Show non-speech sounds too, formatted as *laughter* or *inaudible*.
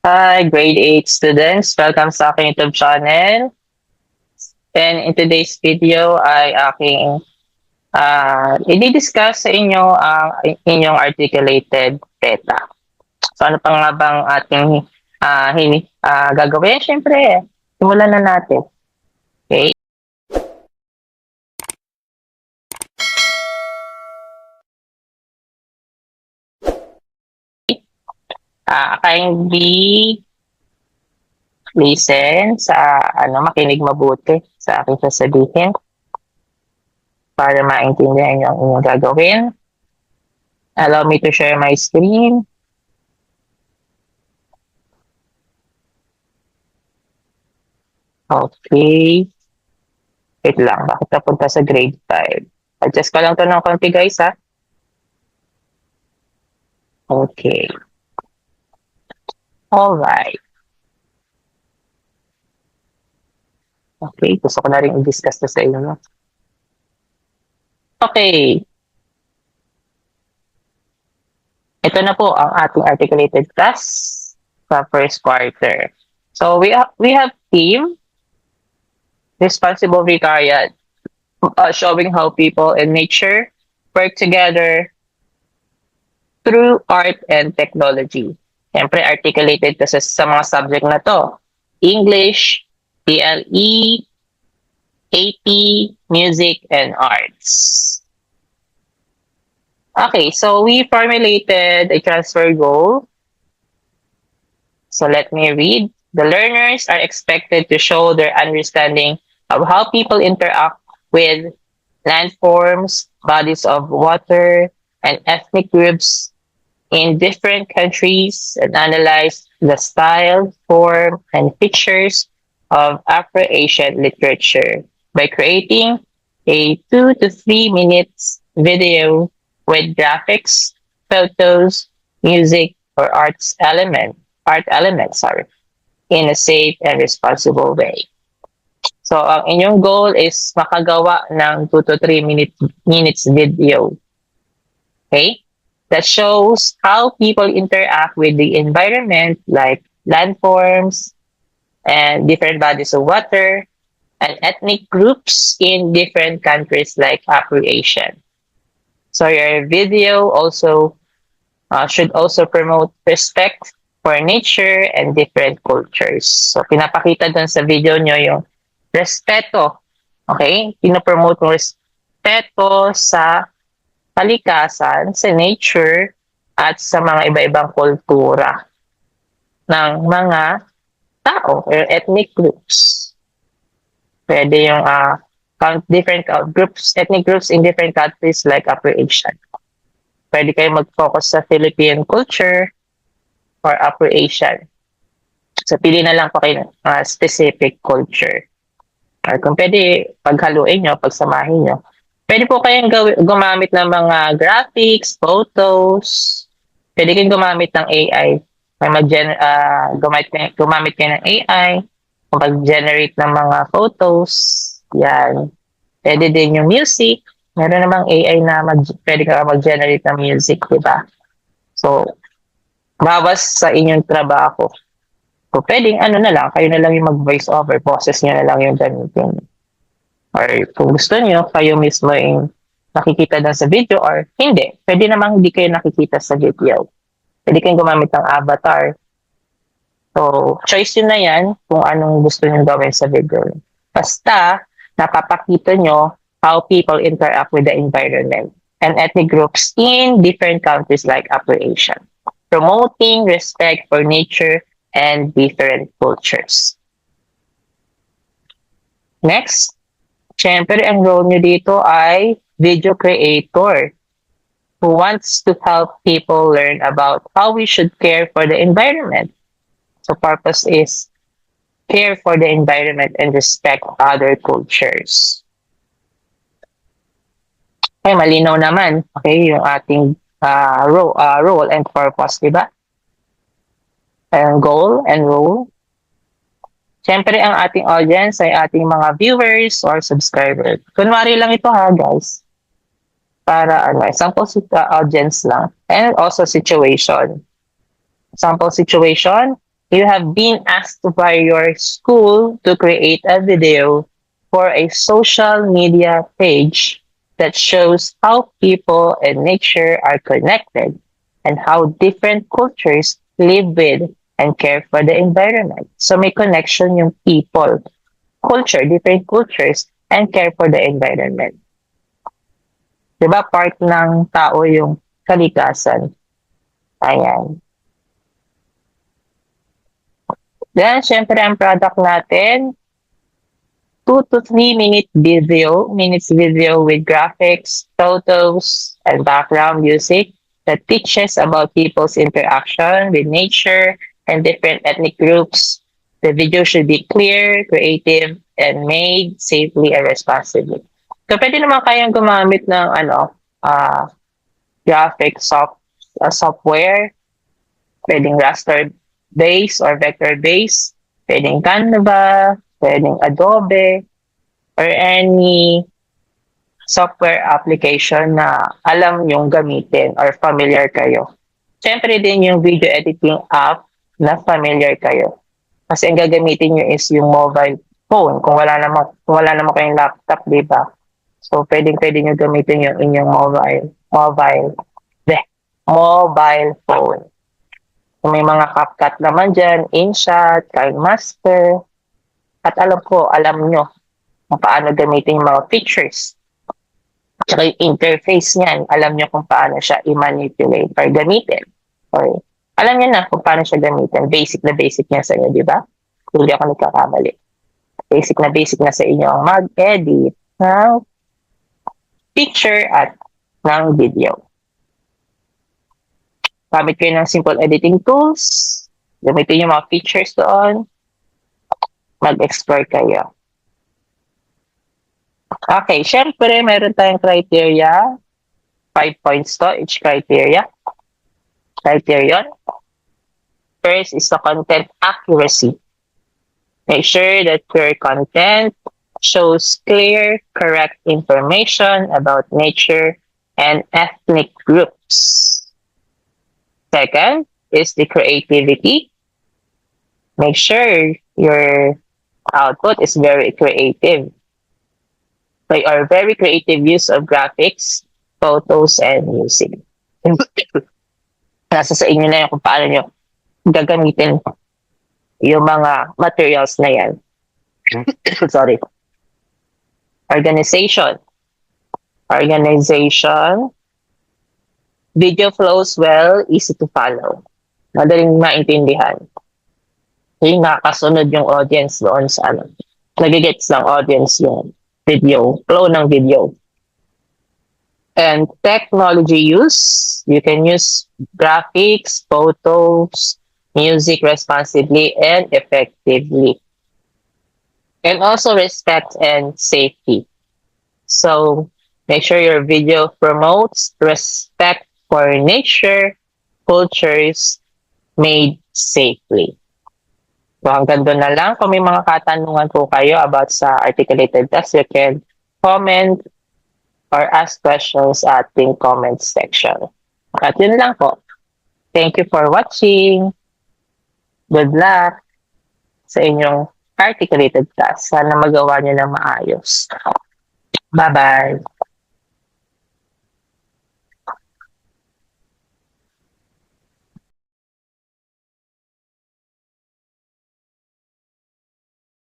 Hi, grade 8 students. Welcome sa aking YouTube channel. And in today's video ay aking uh, i-discuss sa inyo ang inyong articulated theta. So ano pa nga bang ating uh, hini, uh, gagawin? Siyempre, simulan na natin. Okay? Uh, kindly listen sa ano makinig mabuti sa aking sasabihin para maintindihan yung inyong gagawin. Allow me to share my screen. Okay. Wait lang, bakit napunta sa grade 5? Adjust ko lang to ng konti guys ha. Okay. Alright. Okay, gusto ko na rin i-discuss to sa inyo. Okay. Ito na po ang ating articulated class sa first quarter. So we have, we have team, responsible vicariate, uh, showing how people in nature work together through art and technology. Siyempre, articulated sa, sa mga subject na to. English, PLE, AP, Music, and Arts. Okay, so we formulated a transfer goal. So let me read. The learners are expected to show their understanding of how people interact with landforms, bodies of water, and ethnic groups in different countries and analyze the style, form, and features of Afro-Asian literature by creating a two to three minutes video with graphics, photos, music, or arts element, art elements, sorry, in a safe and responsible way. So, ang inyong goal is makagawa ng 2 to 3 minute, minutes video. Okay? That shows how people interact with the environment, like landforms and different bodies of water, and ethnic groups in different countries like Afro-Asian. So your video also uh, should also promote respect for nature and different cultures. So pinapakita dun sa video nyo yung respeto. Okay? Pinopromote yung respeto sa kalikasan, sa nature, at sa mga iba-ibang kultura ng mga tao or ethnic groups. Pwede yung uh, different groups, ethnic groups in different countries like Upper Asian. Pwede kayo mag-focus sa Philippine culture or Upper Asian. So, pili na lang po kayo uh, specific culture. Or kung pwede, paghaluin nyo, pagsamahin nyo, Pwede po kayong gumamit ng mga graphics, photos. Pwede kayong gumamit ng AI. May mag uh, gumamit, gumamit kayo ng AI mag-generate ng mga photos. Yan. Pwede din yung music. Meron namang AI na mag, pwede ka mag-generate ng music, di ba? So, bawas sa inyong trabaho. So, pwedeng ano na lang, kayo na lang yung mag-voice over, boses nyo na lang yung gamitin or kung gusto niyo kayo mismo yung nakikita na sa video or hindi. Pwede namang hindi kayo nakikita sa video. Pwede kayong gumamit ng avatar. So, choice yun na yan kung anong gusto niyo gawin sa video. Basta, napapakita nyo how people interact with the environment and ethnic groups in different countries like Upper Asia, promoting respect for nature and different cultures. Next, Siyempre, ang role nyo dito ay video creator who wants to help people learn about how we should care for the environment. So purpose is care for the environment and respect other cultures. Okay, malinaw naman. Okay, yung ating uh, role, uh, role and purpose, di ba? And goal and role. Siyempre, ang ating audience ay ating mga viewers or subscribers. Kunwari lang ito ha, guys. Para ano, sample uh, audience lang. And also situation. Sample situation, you have been asked by your school to create a video for a social media page that shows how people and nature are connected and how different cultures live with and care for the environment. So may connection yung people, culture, different cultures, and care for the environment. Diba? Part ng tao yung kalikasan. Ayan. Then, syempre, ang product natin, 2 to 3 minute video, minutes video with graphics, photos, and background music that teaches about people's interaction with nature and different ethnic groups. The video should be clear, creative, and made safely and responsibly. So, pwede naman kayang gumamit ng ano, uh, graphic soft, uh, software, pwedeng raster base or vector base, pwedeng Canva, pwedeng Adobe, or any software application na alam yung gamitin or familiar kayo. Siyempre din yung video editing app na familiar kayo. Kasi ang gagamitin nyo is yung mobile phone. Kung wala naman, kung wala naman kayong laptop, di ba? So, pwedeng pwede nyo gamitin yung inyong mobile, mobile, de, mobile phone. Kung may mga CapCut naman dyan, InShot, KineMaster, at alam ko, alam nyo kung paano gamitin yung mga features. Tsaka yung interface niyan, alam nyo kung paano siya i-manipulate or gamitin. Or, alam nyo na kung paano siya gamitin. Basic na basic niya sa inyo, di ba? Hindi ako nagkakamali. Basic na basic na sa inyo ang mag-edit ng picture at ng video. Gamit kayo ng simple editing tools. Gamitin yung mga features doon. Mag-explore kayo. Okay, syempre, meron tayong criteria. Five points to each criteria. Criterion. First is the content accuracy. Make sure that your content shows clear, correct information about nature and ethnic groups. Second is the creativity. Make sure your output is very creative. By our very creative use of graphics, photos, and music. *coughs* Nasa sa inyo na kung paano nyo gagamitin yung mga materials na yan. *coughs* Sorry. Organization. Organization. Video flows well, easy to follow. Madaling maintindihan. Yung nakasunod yung audience doon sa ano. Nagigets ng audience yung video, flow ng video. And technology use, you can use graphics, photos, music responsibly and effectively. And also respect and safety. So make sure your video promotes respect for nature, cultures made safely. So hanggang doon na lang. Kung may mga katanungan po kayo about sa articulated test, you can comment or ask questions at the comment section. At yun lang po. Thank you for watching. Good luck sa inyong articulated task. Sana magawa niyo ng maayos. Bye-bye.